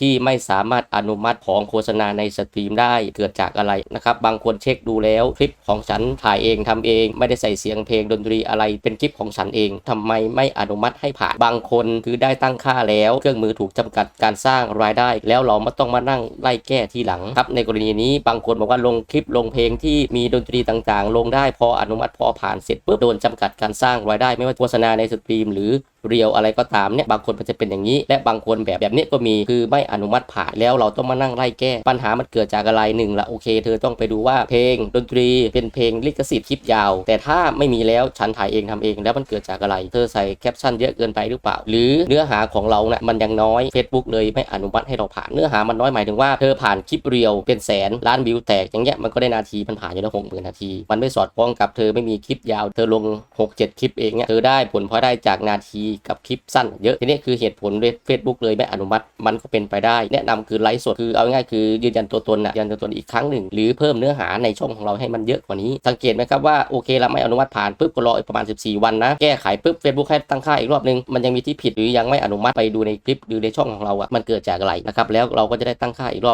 ที่ไม่สามารถอนุมัติของโฆษณาในสตรีมได้เกิดจากอะไรนะครับ บางคนเช็คดูแล้วคลิปของฉันถ่ายเองทำเอง ไม่ได้ใส่เสียงเพลงดนตรีอะไรเป็นคลิปของฉันเองทำไมไม่อนุมัติให้ผ่านบางคนคือได้ตั้งค่าแล้ว เครื่องมือถูกจำกัดการสร้างรายได้ แล้วเราไม่ต้องมานั่งไล่แก้ทีหลังครับในกรณีนี้บางคนบอกว่าลงคลิปลงเพลงที่มีดนตรีต่างๆ ลงได้พออนุมัติพอผ่านเสร็จปุ๊บโดนจำกัดการสร้างรายได้ไม่ว่าโฆษณาในสตรีม หรือ เรียวอะไรก็ตามเนี่ยบางคนมันจะเป็นอย่างนี้ และบางคนแบบแบบนี้ก็มีคือไม่อนุมัติผ่านแล้วเราต้องมานั่งไล่แก้ปัญหามันเกิดจากอะไรหนึ่งละโอเค เธอต้องไปดูว่าเพลงดนตรีเป็นเพลงลิขสิทธิ์คลิปยาว แต่ถ้าไม่มีแล้วฉันถ่ายเองทำเอง แล้วมันเกิดจากอะไร เธอใส่แคปชั่นเยอะเกินไปหรือเปล่า หรือเนื้อหาของเราเนี่ยมันยังน้อย Facebook เลยไม่อนุมัติให้เราผ่านเนื้อหามันน้อยหมายถึงว่าเธอผ่านคลิปเรียวเป็นแสนล้านวิวแตกอย่างเงี้ยมันก็ได้นาทีมันผ่านอยู่แล้วหกหมื่นนาที มันไม่สอดคล้องกับเธอไม่มีคลิปยาว เธอลง 6 7 คลิปเองเนี่ยเธอได้ผลพลอยได้จากนาทีกับคลิปสั้นเยอะทีนี้คือเหตุผลเลย Facebook เลยไม่อนุมัติมันก็เป็นไปได้ แนะนำคือไลฟ์สดคือเอาง่ายคือยืนยันตัวตนนะยืนยันตัวตนอีกครั้งหนึ่งหรือเพิ่มเนื้อหาในช่องของเราให้มันเยอะกว่านี้ สังเกตไหมครับว่าโอเคเราไม่อนุมัติผ่านปุ๊บก็รออีกประมาณ 14 วันนะแก้ไขปุ๊บ Facebook ให้ตั้งค่าอีกรอบนึงมันยังมีที่ผิดหรือยังไม่อนุมัติไปดูในคลิปหรือในช่องของเราอะมันเกิดจากอะไรนะครับแล้วเราก็จะได้ตั้งค่าอีกรอบ